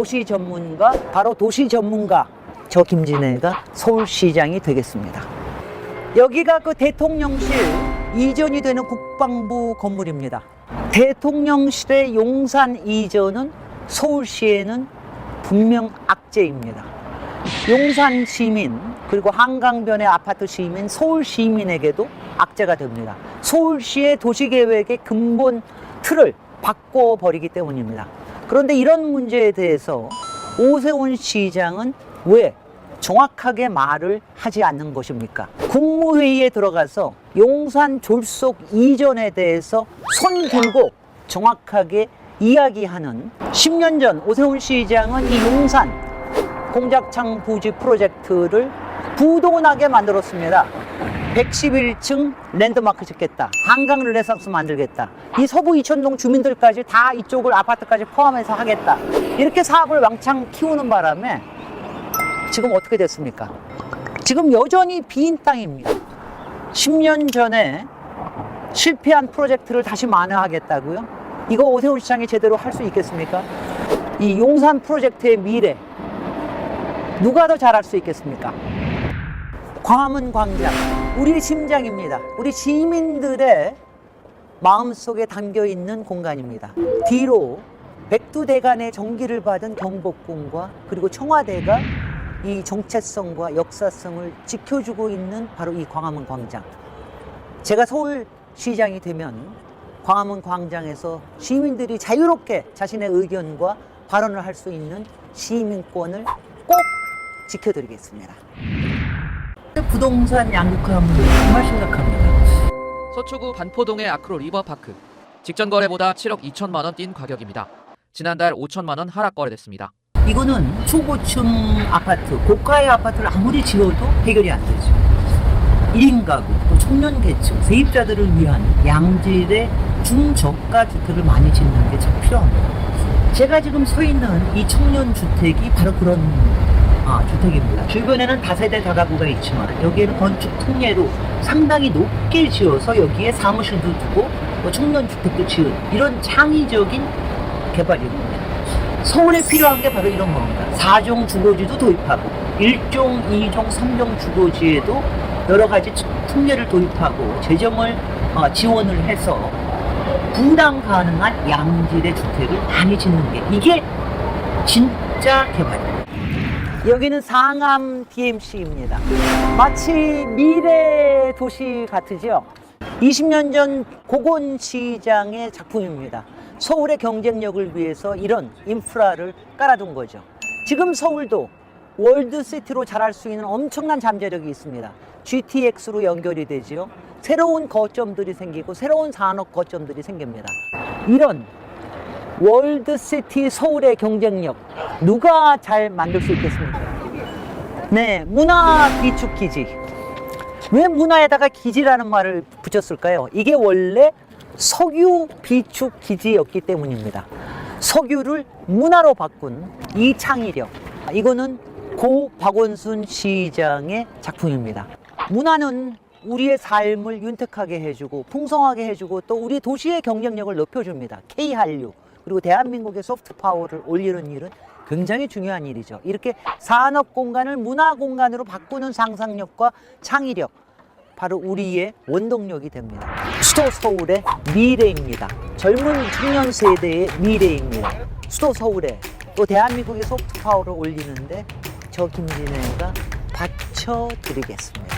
도시 전문가, 바로 도시 전문가 저 김진애가 서울시장이 되겠습니다. 여기가 그 대통령실 이전이 되는 국방부 건물입니다. 대통령실의 용산 이전은 서울시에는 분명 악재입니다. 용산 시민 그리고 한강변의 아파트 시민 서울 시민에게도 악재가 됩니다. 서울시의 도시계획의 근본 틀을 바꿔버리기 때문입니다. 그런데 이런 문제에 대해서 오세훈 시장은 왜 정확하게 말을 하지 않는 것입니까? 국무회의에 들어가서 용산 졸속 이전에 대해서 손 들고 정확하게 이야기하는 10년 전 오세훈 시장은 이 용산 공작창 부지 프로젝트를 부도나게 만들었습니다. 111층 랜드마크 짓겠다. 한강 르네상스 만들겠다. 이 서부 이천동 주민들까지 다 이쪽을 아파트까지 포함해서 하겠다. 이렇게 사업을 왕창 키우는 바람에 지금 어떻게 됐습니까? 지금 여전히 빈 땅입니다. 10년 전에 실패한 프로젝트를 다시 만회하겠다고요? 이거 오세훈 시장이 제대로 할 수 있겠습니까? 이 용산 프로젝트의 미래 누가 더 잘할 수 있겠습니까? 광화문 광장 우리 심장입니다. 우리 시민들의 마음속에 담겨 있는 공간입니다. 뒤로 백두대간의 정기를 받은 경복궁과 그리고 청와대가 이 정체성과 역사성을 지켜주고 있는 바로 이 광화문 광장. 제가 서울시장이 되면 광화문 광장에서 시민들이 자유롭게 자신의 의견과 발언을 할 수 있는 시민권을 꼭 지켜드리겠습니다. 부동산 양극화 문제 정말 심각합니다. 서초구 반포동의 아크로 리버파크. 직전 거래보다 7억 2천만 원 뛴 가격입니다. 지난달 5천만 원 하락 거래됐습니다. 이거는 초고층 아파트, 고가의 아파트를 아무리 지어도 해결이 안 되죠. 1인 가구, 또 청년 계층, 세입자들을 위한 양질의 중저가 주택을 많이 짓는 게 참 필요합니다. 제가 지금 서 있는 이 청년 주택이 바로 그런 아, 주택입니다. 주변에는 다세대 다가구가 있지만 여기에는 건축 특례로 상당히 높게 지어서 여기에 사무실도 두고 또 청년 주택도 지은 이런 창의적인 개발입니다. 서울에 필요한 게 바로 이런 겁니다. 4종 주거지도 도입하고 1종, 2종, 3종 주거지에도 여러 가지 특례를 도입하고 재정을 어, 지원을 해서 분당 가능한 양질의 주택을 많이 짓는 게 이게 진짜 개발입니다. 여기는 상암 DMC입니다. 마치 미래 도시 같으죠? 20년 전 고건 시장의 작품입니다. 서울의 경쟁력을 위해서 이런 인프라를 깔아둔 거죠. 지금 서울도 월드시티로 자랄 수 있는 엄청난 잠재력이 있습니다. GTX로 연결이 되지요. 새로운 거점들이 생기고 새로운 산업 거점들이 생깁니다. 이런 월드시티 서울의 경쟁력 누가 잘 만들 수 있겠습니까? 네, 문화 비축 기지. 왜 문화에다가 기지라는 말을 붙였을까요? 이게 원래 석유 비축 기지였기 때문입니다. 석유를 문화로 바꾼 이 창의력. 이거는 고 박원순 시장의 작품입니다. 문화는 우리의 삶을 윤택하게 해주고 풍성하게 해주고 또 우리 도시의 경쟁력을 높여줍니다. K 한류 그리고 대한민국의 소프트 파워를 올리는 일은 굉장히 중요한 일이죠. 이렇게 산업 공간을 문화 공간으로 바꾸는 상상력과 창의력 바로 우리의 원동력이 됩니다. 수도 서울의 미래입니다. 젊은 청년 세대의 미래입니다. 수도 서울에 또 대한민국의 소프트 파워를 올리는데 저 김진애가 바쳐드리겠습니다.